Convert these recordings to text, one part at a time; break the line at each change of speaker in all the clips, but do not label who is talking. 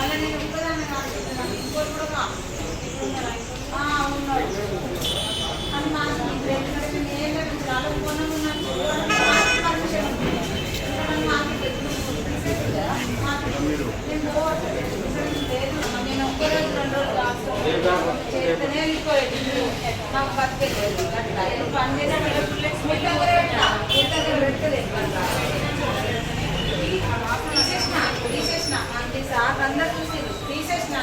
మళ్ళీ నేను ఒక్కదాన్ని అనుకుంటున్నాను ఇంకోటి కూడా ఉన్నాడు. కానీ నాకు ఎందుకంటే ఏం లేదు చాలా కొనుక్కున్నాను నాకు బతికే లేదు. పని చేసిన పెట్టలేదు. తీసేసిన.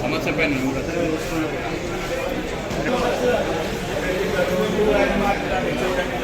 సమస్య పైన కూడా
చూడండి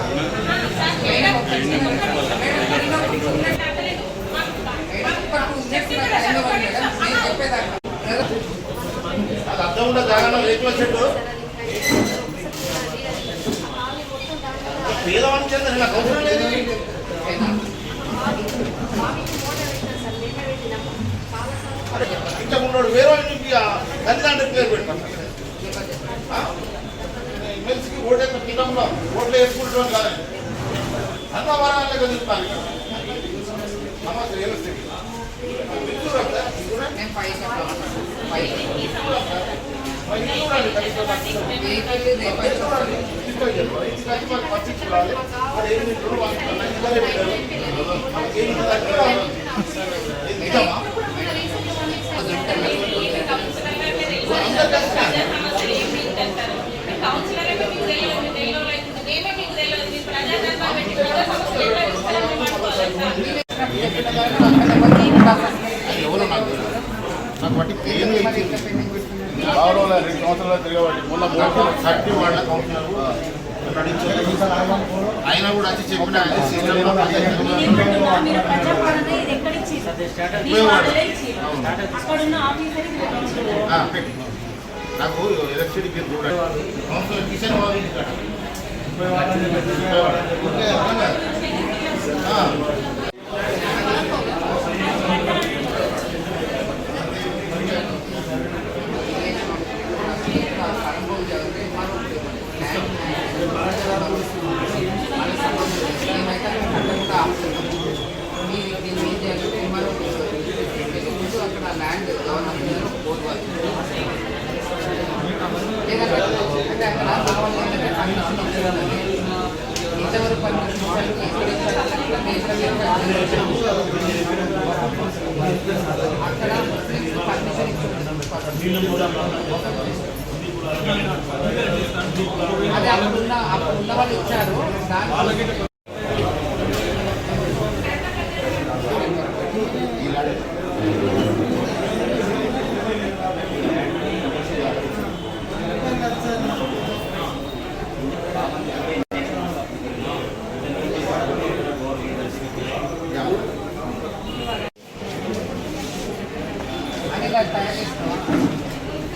అది అర్థం కూడా జాగ్రత్త రేకుల చెట్టు పేదవాడిని చెంద నాకు అవసరం ఉన్నాడు వేరే వాళ్ళని పేరు పెడతాను ఎమ్మెల్సీకి ఓటేసిన పీఠంలో ఓట్లు వేసుకుంటున్నాం కాదండి
ನಮ್ಮ ವರವನ್ನ ಗೆಲ್ಲುತ್ತಾನೆ ನಮ್ಮ ದೇವಸ್ಥಿತಿ
అందరికీ నాకు వాటి పేరు గౌరవం రెండు సంవత్సరాలు తిరగబట్టి మొన్న మూడు థర్టీ వాళ్ళ కౌన్సిలర్ ఆయన కూడా వచ్చి చెప్పిన నాకు ఎలక్ట్రిసిటీ కౌన్సిలర్ కిషన్
బాబు కావాలి పర్మిషన్ అక్కడ అదే అప్పుడున్న అప్పుడున్న వాళ్ళు ఇచ్చారు దాని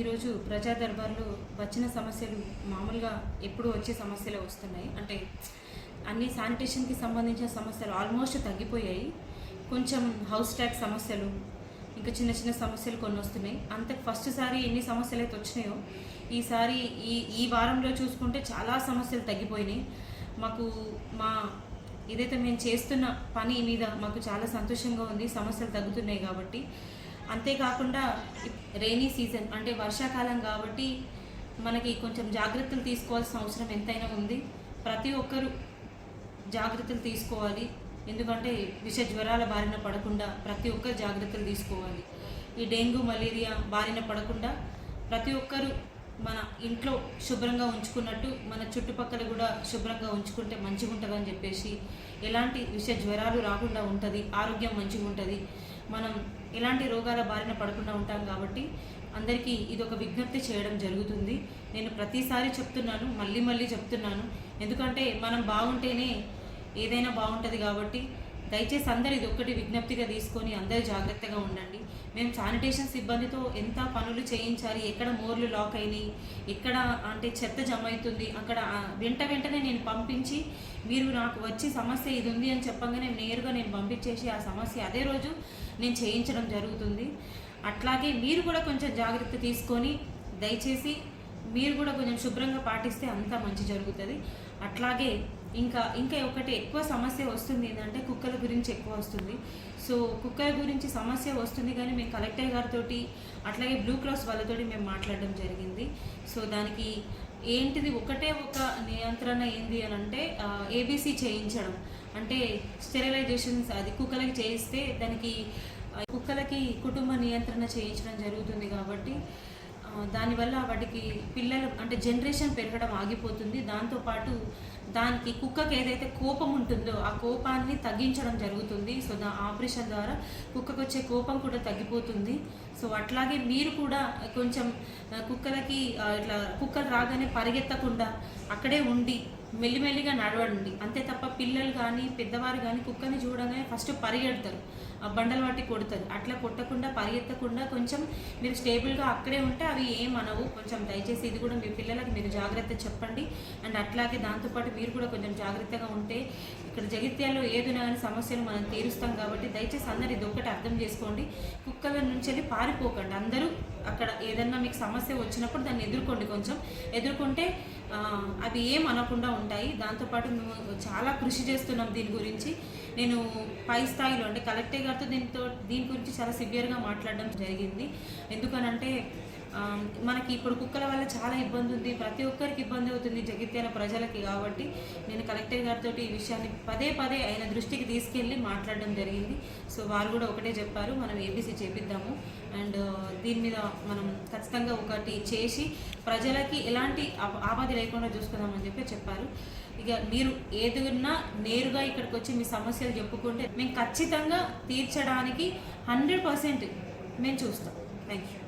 ఈరోజు ప్రజా దర్బార్లో వచ్చిన సమస్యలు మామూలుగా ఎప్పుడు వచ్చే సమస్యలే వస్తున్నాయి. అంటే అన్ని శానిటేషన్కి సంబంధించిన సమస్యలు ఆల్మోస్ట్ తగ్గిపోయాయి. కొంచెం హౌస్ ట్యాక్స్ సమస్యలు ఇంకా చిన్న చిన్న సమస్యలు కొన్ని వస్తున్నాయి. అంత ఫస్ట్ సారి ఎన్ని సమస్యలు అయితే వచ్చినాయో ఈసారి ఈ ఈ వారంలో చూసుకుంటే చాలా సమస్యలు తగ్గిపోయినాయి. మాకు మా ఇదైతే మేము చేస్తున్న పని మీద మాకు చాలా సంతోషంగా ఉంది సమస్యలు తగ్గుతున్నాయి కాబట్టి. అంతేకాకుండా రైనీ సీజన్ అంటే వర్షాకాలం కాబట్టి మనకి కొంచెం జాగ్రత్తలు తీసుకోవాల్సిన అవసరం ఎంతైనా ఉంది. ప్రతి ఒక్కరూ జాగ్రత్తలు తీసుకోవాలి. ఎందుకంటే విష జ్వరాల బారిన పడకుండా ప్రతి ఒక్కరు జాగ్రత్తలు తీసుకోవాలి. ఈ డెంగ్యూ మలేరియా బారిన పడకుండా ప్రతి ఒక్కరూ మన ఇంట్లో శుభ్రంగా ఉంచుకున్నట్టు మన చుట్టుపక్కల కూడా శుభ్రంగా ఉంచుకుంటే మంచిగా ఉంటుందని చెప్పేసి ఎలాంటి విష జ్వరాలు రాకుండా ఉంటుంది ఆరోగ్యం మంచిగా ఉంటుంది. మనం ఎలాంటి రోగాల బారిన పడకుండా ఉంటాం కాబట్టి అందరికీ ఇది ఒక విజ్ఞప్తి చేయడం జరుగుతుంది. నేను ప్రతిసారి చెప్తున్నాను మళ్ళీ మళ్ళీ చెప్తున్నాను. ఎందుకంటే మనం బాగుంటేనే ఏదైనా బాగుంటుంది కాబట్టి దయచేసి అందరు ఇది ఒక్కటి విజ్ఞప్తిగా తీసుకొని అందరూ జాగ్రత్తగా ఉండండి. మేము శానిటేషన్ సిబ్బందితో ఎంత పనులు చేయించాలి ఎక్కడ మోర్లు లాక్ అయినాయి ఎక్కడ అంటే చెత్త జమ అవుతుంది అక్కడ వెంట వెంటనే నేను పంపించి మీరు నాకు వచ్చి సమస్య ఇది ఉంది అని చెప్పగానే నేరుగా నేను పంపించేసి ఆ సమస్య అదే రోజు నేను చేయించడం జరుగుతుంది. అట్లాగే మీరు కూడా కొంచెం జాగ్రత్త తీసుకొని దయచేసి మీరు కూడా కొంచెం శుభ్రంగా పాటిస్తే అంతా మంచి జరుగుతుంది. అట్లాగే ఇంకా ఇంకా ఒకటి ఎక్కువ సమస్య వస్తుంది ఏంటంటే కుక్కల గురించి ఎక్కువ వస్తుంది. సో కుక్కల గురించి సమస్య వస్తుంది కానీ మేము కలెక్టర్ గారితో అట్లాగే బ్లూ క్రాస్ వాళ్ళతోటి మేము మాట్లాడడం జరిగింది. సో దానికి ఏంటిది ఒకటే ఒక నియంత్రణ ఏంది అని అంటే ఏబీసీ చేయించడం. అంటే స్టెరిలైజేషన్స్ అది కుక్కలకి చేయిస్తే దానికి కుక్కలకి కుటుంబ నియంత్రణ చేయించడం జరుగుతుంది కాబట్టి దానివల్ల వాటికి పిల్లలు అంటే జనరేషన్ పెరగడం ఆగిపోతుంది. దాంతోపాటు దానికి కుక్కకి ఏదైతే కోపం ఉంటుందో ఆ కోపాన్ని తగ్గించడం జరుగుతుంది. సో దా ఆపరేషన్ ద్వారా కుక్కకు వచ్చే కోపం కూడా తగ్గిపోతుంది. సో అట్లాగే మీరు కూడా కొంచెం కుక్కలకి ఇట్లా కుక్కలు రాగానే పరిగెత్తకుండా అక్కడే ఉండి మెల్లిమెల్లిగా నడవండి. అంతే తప్ప పిల్లలు కానీ పెద్దవారు కానీ కుక్కని చూడగానే ఫస్ట్ పరిగెడతారు. బండలు పట్టి కొడుతుంది అట్లా కొట్టకుండా పరిగెత్తకుండా కొంచెం మీరు స్టేబుల్గా అక్కడే ఉంటే అవి ఏం అనవు. కొంచెం దయచేసి ఇది కూడా మీ పిల్లలకి మీరు జాగ్రత్త చెప్పండి. అండ్ అట్లాగే దాంతోపాటు మీరు కూడా కొంచెం జాగ్రత్తగా ఉంటే ఇక్కడ జగిత్యాల్లో ఏదైనా కానీ సమస్యలు మనం తీరుస్తాం కాబట్టి దయచేసి అందరు ఇది ఒక్కటి అర్థం చేసుకోండి. కుక్కల నుంచి వెళ్ళి పారిపోకండి. అందరూ అక్కడ ఏదన్నా మీకు సమస్య వచ్చినప్పుడు దాన్ని ఎదుర్కోండి కొంచెం. ఎదుర్కొంటే అవి ఏం అనకుండా ఉంటాయి. దాంతోపాటు మేము చాలా కృషి చేస్తున్నాం దీని గురించి. నేను పై స్థాయిలో అంటే కలెక్టర్ గారితో దీంతో దీని గురించి చాలా సివియర్గా మాట్లాడడం జరిగింది. ఎందుకనంటే మనకి ఇప్పుడు కుక్కల వల్ల చాలా ఇబ్బంది ఉంది. ప్రతి ఒక్కరికి ఇబ్బంది అవుతుంది జగిత్యాల ప్రజలకి కాబట్టి నేను కలెక్టర్ గారితో ఈ విషయాన్ని పదే పదే ఆయన దృష్టికి తీసుకెళ్ళి మాట్లాడడం జరిగింది. సో వారు కూడా ఒకటే చెప్పారు మనం ఏబీసీ చేపిద్దాము. అండ్ దీని మీద మనం ఖచ్చితంగా ఒకటి చేసి ప్రజలకి ఎలాంటి ఆప- లేకుండా చూసుకుందామని చెప్పి చెప్పారు. ఇక మీరు ఏది నేరుగా ఇక్కడికి వచ్చి మీ సమస్యలు చెప్పుకుంటే మేము ఖచ్చితంగా తీర్చడానికి హండ్రెడ్ పర్సెంట్ మేము చూస్తాం. Thank you